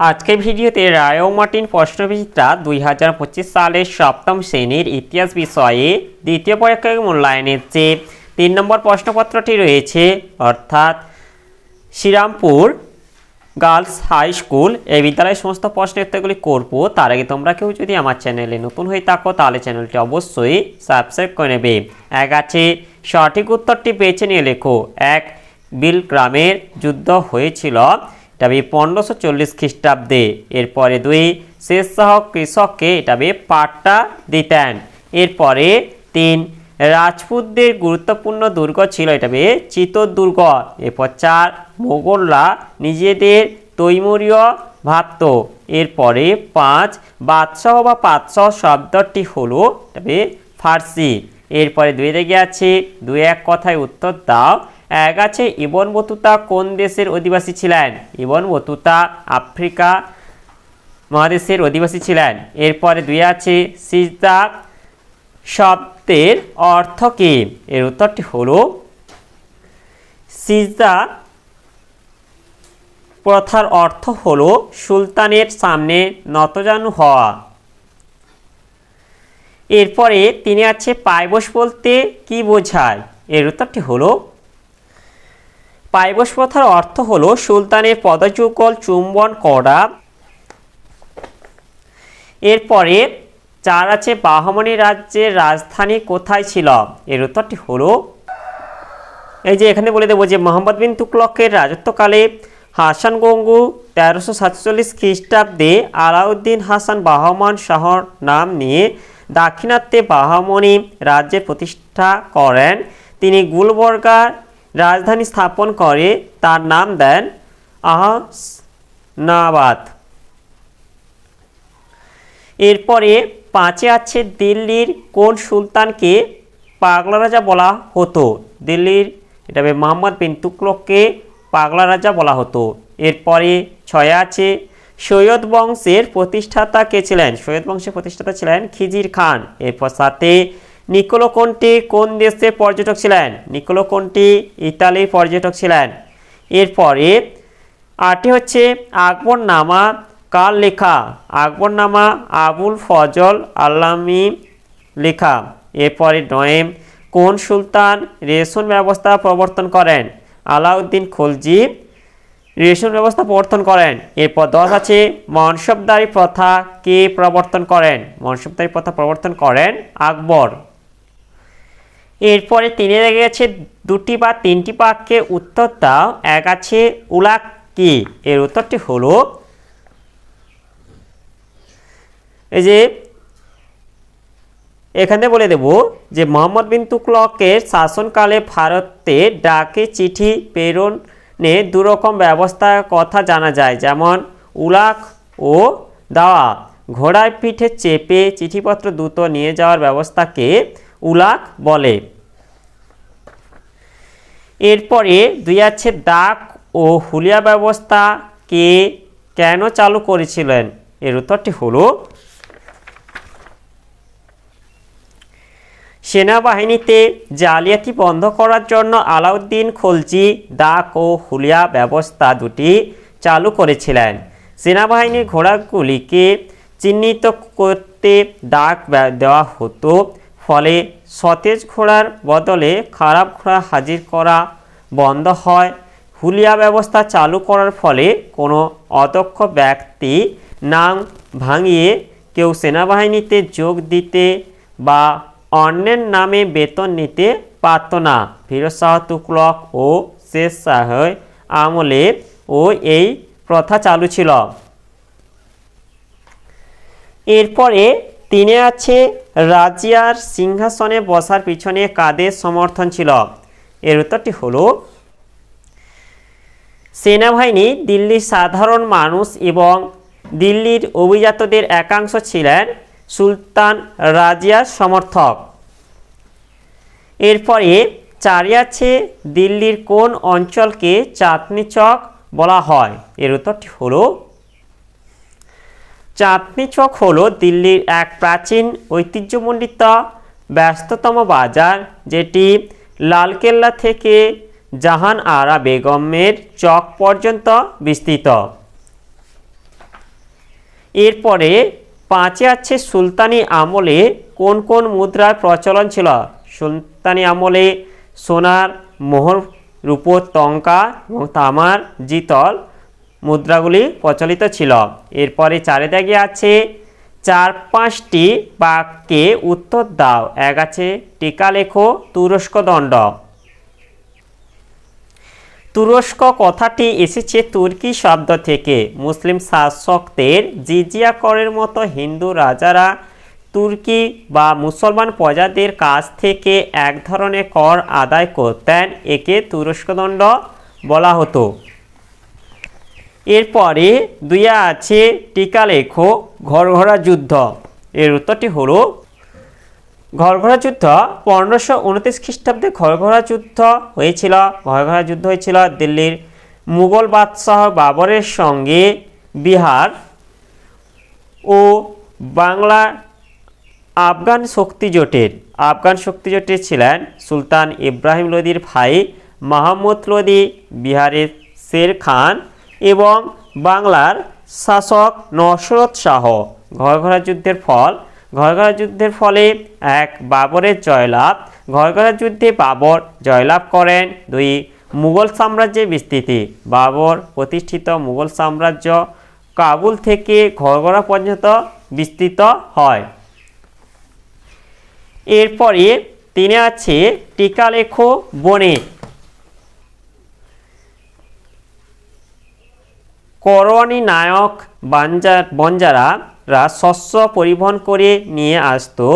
আজকের ভিডিওতে রায় মার্টিন প্রশ্নবিচিত্রা দুই হাজার পঁচিশ সালের সপ্তম শ্রেণির ইতিহাস বিষয়ে দ্বিতীয় পরীক্ষায় মূল্যায়নের যে তিন নম্বর প্রশ্নপত্রটি রয়েছে, অর্থাৎ শ্রীরামপুর গার্লস হাই স্কুল এই বিদ্যালয়ের সমস্ত প্রশ্নের উত্তরগুলি করব। তার আগে তোমরা কেউ যদি আমার চ্যানেলে নতুন হয়ে থাকো, তাহলে চ্যানেলটি অবশ্যই সাবস্ক্রাইব করে নেবে। এক আছে, সঠিক উত্তরটি বেছে নিয়ে লেখো। এক, বিল গ্রামের যুদ্ধ হয়েছিল। এটা বি পনেরোশো চল্লিশ খ্রিস্টাব্দে। এরপরে দুই শেষ সহ কৃষককে এটা বি পাট্টা দিতেন। এরপরে তিন, রাজপুতদের গুরুত্বপূর্ণ দুর্গ ছিল এটা বে চিতর দুর্গ এরপর চার, মোগলরা নিজেদের তৈমুরীয় ভাবত। এরপরে পাঁচ, বাদশাহ বা পাতশাহ শব্দটি হলো তবে ফার্সি। এরপরে দুই দিকে আছে, দুই এক কথায় উত্তর দাও। এক আছে, ইবন বতুতা কোন দেশের অধিবাসী ছিলেন? ইবন বতুতা আফ্রিকা মহাদেশের অধিবাসী ছিলেন। এরপরে দুই আছে, সিজদা শব্দের অর্থ কি? এর উত্তরটি হলো, সিজদা প্রথার অর্থ হলো সুলতানের সামনে নতজানু হওয়া। এরপরে তিনি আছে পাইবস বলতে কি বোঝায়? এর উত্তরটি হলো পাইবস প্রথার অর্থ হলো সুলতানের পদযুগল চুম্বন করা। এরপরে চার আছে বাহমনি রাজ্যের রাজধানী কোথায় ছিল? এর উত্তরটি হলো, এই যে এখানে বলে দেবো যে মোহাম্মদ বিন তুকলকের রাজত্বকালে হাসান গঙ্গু তেরোশো সাতচল্লিশ খ্রিস্টাব্দে আলাউদ্দিন হাসান বাহমান শাহর নাম নিয়ে দাক্ষিণাত্যে বাহমনি রাজ্যের প্রতিষ্ঠা করেন। তিনি গুলবর্গা রাজধানী স্থাপন করে, তার নাম দেন আহসনাবাদ। এরপরে পাঁচে আছে দিল্লির কোন সুলতানকে পাগলা রাজা বলা হতো? দিল্লির, এটা হবে মোহাম্মদ বিন তুকলককে পাগলা রাজা বলা হতো। এরপরে ছয়ে আছে সৈয়দ বংশের প্রতিষ্ঠাতা কে ছিলেন? সৈয়দ বংশের প্রতিষ্ঠাতা ছিলেন খিজির খান। এরপর সাথে নিকোলো কোন্টি কোন দেশে পর্যটক ছিলেন? নিকোলো কোন্টি ইতালির পর্যটক ছিলেন? এরপরে আটটি হচ্ছে আকবর নামা কার লেখা? আকবর নামা আবুল ফজল আল্লামি লেখা। এরপরে নয়েম কোন সুলতান রেশন ব্যবস্থা প্রবর্তন করেন? আলাউদ্দিন খলজি রেশন ব্যবস্থা প্রবর্তন করেন। এরপর দশ আছে, মনসবদারি প্রথা কে প্রবর্তন করেন? মনসবদারি প্রথা প্রবর্তন করেন আকবর। এরপরে তিনে লেগে গেছে দুটি বা তিনটি বাক্যে উত্তর দাও। এক আছে উলাক কি? এর উত্তরটি হলো, এই যে এখানে বলে দেব যে মোহাম্মদ বিন তুকলকের শাসনকালে ভারতে ডাকে চিঠি প্রেরণে দুরকম ব্যবস্থার কথা জানা যায়। যেমন, উলাক ও দাওয়া, ঘোড়ার পিঠে চেপে চিঠিপত্র দ্রুত নিয়ে যাওয়ার ব্যবস্থাকে উলাক বলে। এরপরে দুই আছে ডাক ও হুলিয়া ব্যবস্থা কে কেন চালু করেছিলেন? এর উত্তরটি হলো, সেনাবাহিনীতে জালিয়াতি বন্ধ করার জন্য আলাউদ্দিন খলজি, ডাক ও হুলিয়া ব্যবস্থা দুটি চালু করেছিলেন। সেনাবাহিনীর ঘোড়াগুলিকে চিহ্নিত করতে ডাক দেওয়া হতো ফলে সতেজ ঘোড়ার বদলে খারাপ ঘোড়া হাজির করা বন্ধ হয়। হুলিয়া ব্যবস্থা চালু করার ফলে কোনো অদক্ষ ব্যক্তি নাম ভাঙিয়ে কেউ সেনাবাহিনীতে যোগ দিতে বা অন্যের নামে বেতন নিতে পারত না। ফিরোজ শাহ তুকলক ও শেষ শাহ আমলে ও এই প্রথা চালু ছিল। এরপরে তিনে আছে রাজিয়ার সিংহাসনে বসার পিছনে কাদের সমর্থন ছিল? এর উত্তরটি হলো, সেনাবাহিনী দিল্লির সাধারণ মানুষ এবং দিল্লির অভিজাতদের একাংশ ছিলেন সুলতান রাজিয়ার সমর্থক। এরপরে চারি আছে, দিল্লির কোন অঞ্চলকে চাঁদনি চক বলা হয়? এর উত্তরটি হলো চাঁদনি চক হলো দিল্লির এক প্রাচীন ঐতিহ্যমণ্ডিত ব্যস্ততম বাজার যেটি লালকেল্লা থেকে জাহান আরা বেগমের চক পর্যন্ত বিস্তৃত। এরপরে পাঁচে আছে সুলতানি আমলে কোন কোন মুদ্রার প্রচলন ছিল? সুলতানি আমলে সোনার মোহর, রূপোর টঙ্কা এবং তামার, জিতল মুদ্রাগুলি প্রচলিত ছিল। এরপরে চারে দাগে আছে চার পাঁচটি বাক্যে উত্তর দাও। এক আছে, টিকা লেখো, তুরস্ক দণ্ড। তুরস্ক কথাটি এসেছে তুর্কি শব্দ থেকে। মুসলিম শাসকদের জিজিয়া করের মতো হিন্দু রাজারা তুর্কি বা মুসলমান প্রজাদের কাছ থেকে এক ধরনের কর আদায় করতেন। একে তুরস্কদণ্ড বলা হতো। এরপরে দুইয়া আছে টিকা লেখো, ঘরঘরা যুদ্ধ। এর উত্তরটি হলো, ঘরঘরা যুদ্ধ পনেরোশো উনত্রিশ খ্রিস্টাব্দে ঘরঘরা যুদ্ধ হয়েছিল। ঘরঘরা যুদ্ধ হয়েছিল দিল্লির মুঘল বাদশাহ বাবরের সঙ্গে বিহার ও বাংলা আফগান শক্তিজোটের আফগান শক্তিজোটের ছিলেন সুলতান ইব্রাহিম লোদির ভাই মাহমুদ লোদি, বিহারের শের খান এবং বাংলার শাসক নসরত শাহ। ঘরঘরা যুদ্ধের ফল। ঘরঘরা যুদ্ধের ফলে এক বাবরের জয়লাভ। ঘরঘরা যুদ্ধে বাবর জয়লাভ করেন দুই মুঘল সাম্রাজ্যের বিস্তৃতি। বাবর প্রতিষ্ঠিত মুঘল সাম্রাজ্য কাবুল থেকে ঘরঘরা পর্যন্ত বিস্তৃত হয়। এরপরে তিনি আছে টিকা লেখো বনে। করওয়ানি নায়ক বাঞ্জার বঞ্জারারা শস্য পরিবহন করে নিয়ে আসতো।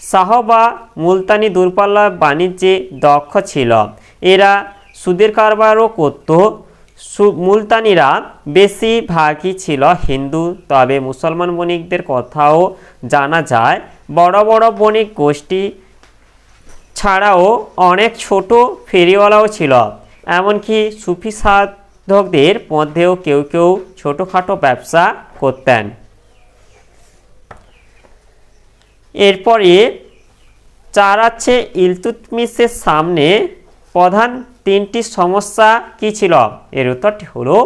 সাহবা মুলতানি দূরপাল্লা বাণিজ্যে দক্ষ ছিল। এরা সুদের কারবারও করত। মুলতানিরা বেশিরভাগই ছিল হিন্দু, তবে মুসলমান বণিকদের কথাও জানা যায়। বড় বড় বণিক গোষ্ঠী ছাড়াও অনেক ছোট ফেরিওয়ালাও ছিল। এমনকি সুফি সাধকদের মধ্যেও কেউ কেউ ছোটোখাটো ব্যবসা করতেন। এরপরে চার আছে ইলতুতমিসের সামনে প্রধান তিনটি সমস্যা কি ছিল? এর উত্তরটি হলো,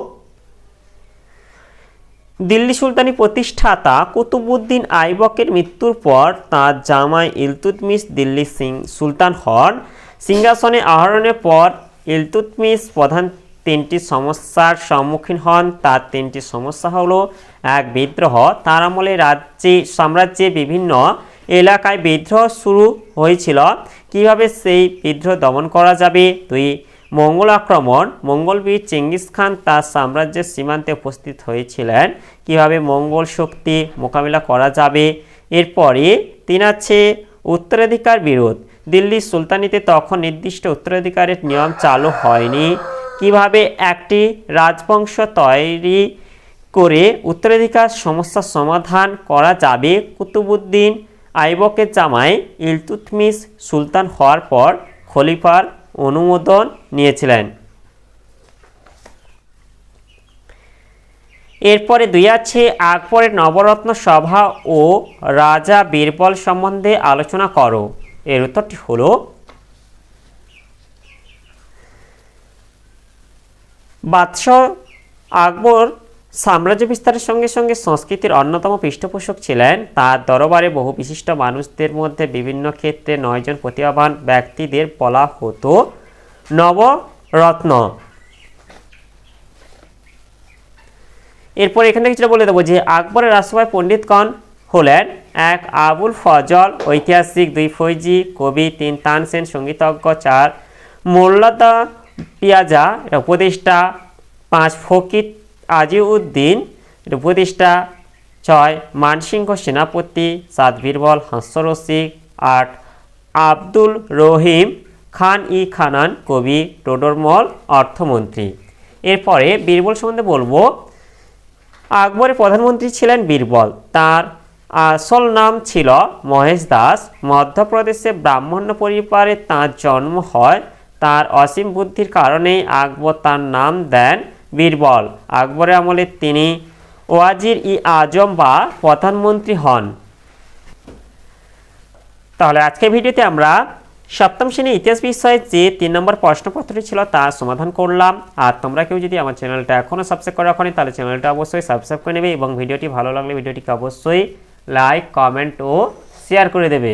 দিল্লি সুলতানি প্রতিষ্ঠাতা কুতুবুদ্দিন আইবকের মৃত্যুর পর তাঁর জামাই ইলতুতমিশ দিল্লি সিং সুলতান হন। সিংহাসনে আহরণের পর ইলতুতমিশ প্রধান তিনটি সমস্যার সম্মুখীন হন, তার তিনটি সমস্যা হলো, এক, বিদ্রোহ। তার আমলে রাজ্যে, সাম্রাজ্যে বিভিন্ন এলাকায় বিদ্রোহ শুরু হয়েছিল। কীভাবে সেই বিদ্রোহ দমন করা যাবে? দুই, মঙ্গল আক্রমণ। মঙ্গলবীর চেঙ্গিস খান তার সাম্রাজ্যের সীমান্তে উপস্থিত হয়েছিলেন। কীভাবে মঙ্গল শক্তি মোকাবিলা করা যাবে? এরপরে তিন আছে, উত্তরাধিকার বিরোধ। দিল্লির সুলতানিতে তখন নির্দিষ্ট উত্তরাধিকারের নিয়ম চালু হয়নি। কীভাবে একটি রাজবংশ তৈরি করে উত্তরাধিকার সমস্যার সমাধান করা যাবে? কুতুবুদ্দিন আইবকের জামাই ইলতুতমিশ সুলতান হওয়ার পর খলিফার অনুমোদন নিয়েছিলেন। এরপরে দুই আছে, আকবরের নবরত্ন সভা ও রাজা বীরবল সম্বন্ধে আলোচনা করো। এর উত্তরটি হলো বাদশাহ আকবর সাম্রাজ্য বিস্তারের সঙ্গে সঙ্গে সংস্কৃতির অন্যতম পৃষ্ঠপোষক ছিলেন। তার দরবারে বহু বিশিষ্ট মানুষদের মধ্যে বিভিন্ন ক্ষেত্রে নয়জন প্রতিভাবান ব্যক্তিদের বলা হতো। নবরত্ন। এরপর এখান থেকে বলে দেবো যে, আকবরের রাজসভায় পণ্ডিতগণ হলেন এক আবুল ফজল, ঐতিহাসিক দুই ফৈজি, কবি তিন তানসেন সঙ্গীতজ্ঞ চার মোল্লাদা পিয়াজা উপদেষ্টা পাঁচ ফকির আজিউদ্দিন উপদেষ্টা ছয় মানসিংহ সেনাপতি সাত বীরবল হাস্যরসিক আট আব্দুল রহিম খান ই খানান, কবি টোডরমল অর্থমন্ত্রী। এরপরে বীরবল সম্বন্ধে বলব, আকবরের প্রধানমন্ত্রী ছিলেন বীরবল। তার আসল নাম ছিল মহেশ দাস। মধ্যপ্রদেশে ব্রাহ্মণ্য পরিবারে তাঁর জন্ম হয় তার অসীম বুদ্ধির কারণেই আকবর তার নাম দেন বীরবল। আকবরের আমলে তিনি ওয়াজির ই আজম বা প্রধানমন্ত্রী হন। তাহলে আজকের ভিডিওতে আমরা সপ্তম শ্রেণি ইতিহাস বিষয়ে যে তিন নম্বর প্রশ্নপত্রটি ছিল তার সমাধান করলাম। আর তোমরা কেউ যদি আমার চ্যানেলটা এখনও সাবস্ক্রাইব করে রাখো নি, তাহলে চ্যানেলটা অবশ্যই সাবস্ক্রাইব করে নেবে এবং ভিডিওটি ভালো লাগলে ভিডিওটিকে অবশ্যই লাইক কমেন্ট ও শেয়ার করে দেবে।